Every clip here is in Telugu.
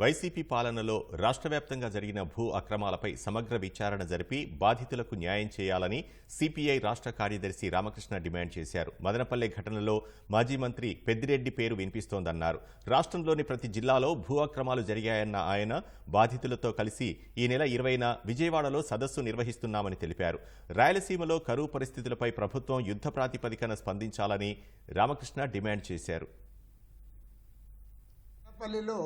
వైసీపీ పాలనలో రాష్ట్రవ్యాప్తంగా జరిగిన భూ అక్రమాలపై సమగ్ర విచారణ జరిపి బాధితులకు న్యాయం చేయాలని సిపిఐ రాష్ట్ర కార్యదర్శి రామకృష్ణ డిమాండ్ చేశారు. మదనపల్లె ఘటనలో మాజీ మంత్రి పెద్దిరెడ్డి పేరు వినిపిస్తోందన్నారు. రాష్ట్రంలోని ప్రతి జిల్లాలో భూ అక్రమాలు జరిగాయన్న ఆయన బాధితులతో కలిసి ఈ నెల ఇరవైన విజయవాడలో సదస్సు నిర్వహిస్తున్నామని తెలిపారు. రాయలసీమలో కరువు పరిస్థితులపై ప్రభుత్వం యుద్ధ ప్రాతిపదికన స్పందించాలని రామకృష్ణ డిమాండ్ చేశారు. పల్లిలో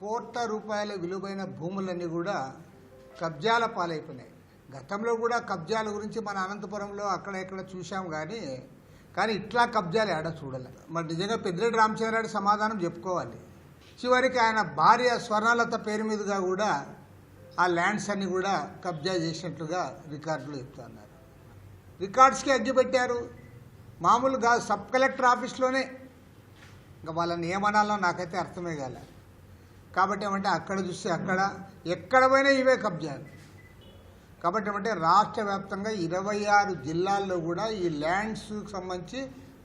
కోట్ల రూపాయల విలువైన భూములన్నీ కూడా కబ్జాల పాలైపోయినాయి. గతంలో కూడా కబ్జాల గురించి మన అనంతపురంలో అక్కడ ఇక్కడ చూసాం కానీ కానీ ఇట్లా కబ్జాలు ఏడా చూడలే. మరి నిజంగా పెద్దిరెడ్డి రామచంద్రారెడ్డి సమాధానం చెప్పుకోవాలి. చివరికి ఆయన భార్య స్వర్ణలత పేరు మీదుగా కూడా ఆ ల్యాండ్స్ అన్ని కూడా కబ్జా చేసినట్లుగా రికార్డులు చెప్తున్నారు రికార్డ్స్కి అగ్గిపెట్టారు మామూలుగా సబ్ కలెక్టర్ ఆఫీస్లోనే ఇంకా వాళ్ళని ఏమనాలో నాకైతే అర్థమే కాల. కాబట్టి ఏమంటే అక్కడ చూస్తే అక్కడ ఎక్కడ పోయినా ఇవే కబ్జాలు. కాబట్టి ఏమంటే రాష్ట్ర వ్యాప్తంగా ఇరవై ఆరు జిల్లాల్లో కూడా ఈ ల్యాండ్స్కి సంబంధించి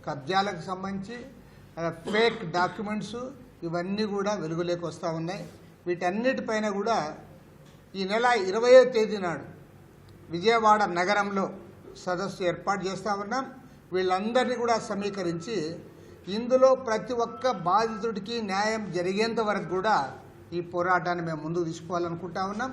కబ్జాలకు సంబంధించి ఫేక్ డాక్యుమెంట్స్ ఇవన్నీ కూడా వెలుగులోకి వస్తూ ఉన్నాయి. వీటన్నిటిపైన కూడా ఈ నెల ఇరవయో తేదీ నాడు విజయవాడ నగరంలో సదస్సు ఏర్పాటు చేస్తా ఉన్నాం. వీళ్ళందరినీ కూడా సమీకరించి ఇందులో ప్రతి ఒక్క బాధితుడికి న్యాయం జరిగేంత వరకు కూడా ఈ పోరాటాన్ని మేము ముందుకు తీసుకోవాలనుకుంటా ఉన్నాం.